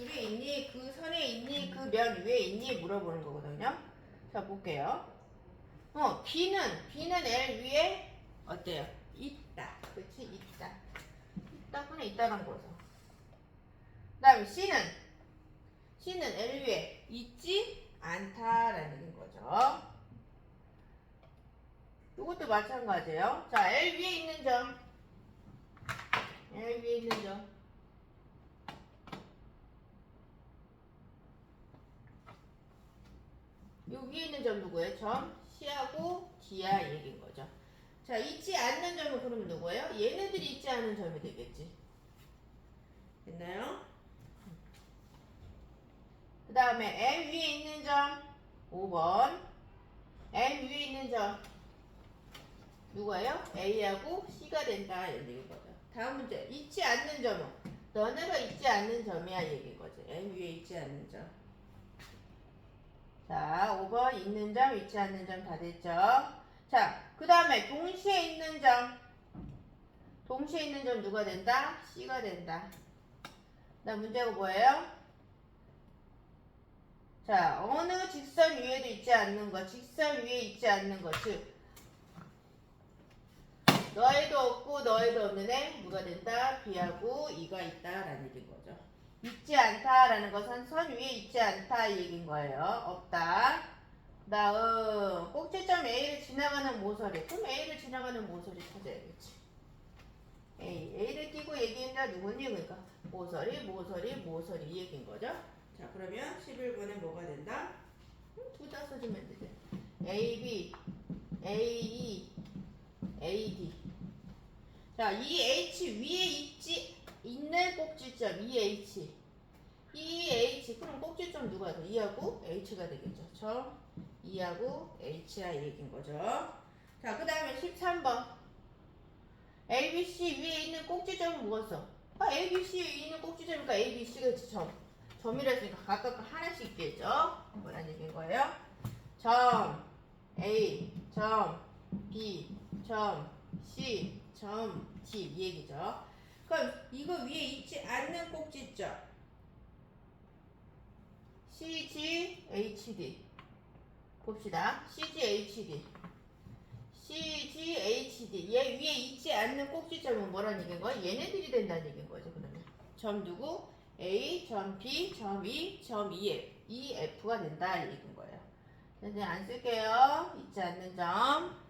줄에 있니? 그 선에 있니? 그 면 위에 있니? 물어보는 거거든요. 자, 볼게요. 어, B는, B는 L 위에 어때요? 있다. 그치? 있다. 있다. 그냥 있다란 거죠. 그 다음에 C는, C는 L 위에 있지 않다라는 거죠. 이것도 마찬가지예요. 자, L 위에 있는 점. L 위에 있는 점. 요 위에 있는 점 누구예요? 점 C하고 D야 얘기인 거죠. 자, 있지 않는 점은 그러면 누구예요? 얘네들이 있지 않은 점이 되겠지. 됐나요? 그 다음에 M 위에 있는 점 5번 M 위에 있는 점 누가요? A하고 C가 된다 얘기인 거죠. 다음 문제 있지 않는 점은 너네가 있지 않는 점이야 얘기인 거지. M 위에 있지 않는 점. 자, 5번 있는 점, 있지 않는 점 다 됐죠? 자, 그 다음에 동시에 있는 점. 동시에 있는 점 누가 된다? C가 된다. 나 문제가 뭐예요? 자, 어느 직선 위에도 있지 않는 것, 직선 위에 있지 않는 것, 즉 너에도 없고 너에도 없는 애 누가 된다? B하고 E가 있다 라는 얘기인 거죠. 있지 않다라는 것은 선 위에 있지 않다 이 얘기인 거예요. 없다. 다음 꼭지점 A를 지나가는 모서리. 그럼 A를 지나가는 모서리 찾아야겠지. A, A를 띄고 얘기한다 누구니? 그러니까 모서리, 모서리, 모서리 이 얘기인 거죠. 자 그러면 11번에 뭐가 된다? 둘다 써주면 되죠. A, B, A, E, A, D. 자, 이 H 위에 있지 있는 꼭지점 이 H. 이 H 그럼 꼭지점 누가 돼? 2하고 H가 되겠죠. 점 2하고 H야 얘기인 거죠. 자, 그 다음에 13번. ABC 위에 있는 꼭지점은 무엇어? 아, ABC 위에 있는 꼭지점이니까 ABC가 점. 점이라 했으니까 각각 하나씩 있겠죠? 뭐란 얘기인 거예요? 점 A, 점 B, 점 C, 점 D 이 얘기죠. 그럼 이거 위에 있지 않는 꼭지점 CGHD 봅시다. CGHD CGHD 얘 위에 있지 않는 꼭지점은 뭐라는 얘기인 거야? 얘네들이 된다는 얘기인 거죠. 그러면 점 누구? A, 점 B, 점 E, 점 EF, EF가 된다 이 얘기인 거예요. 그래서 안 쓸게요. 있지 않는 점.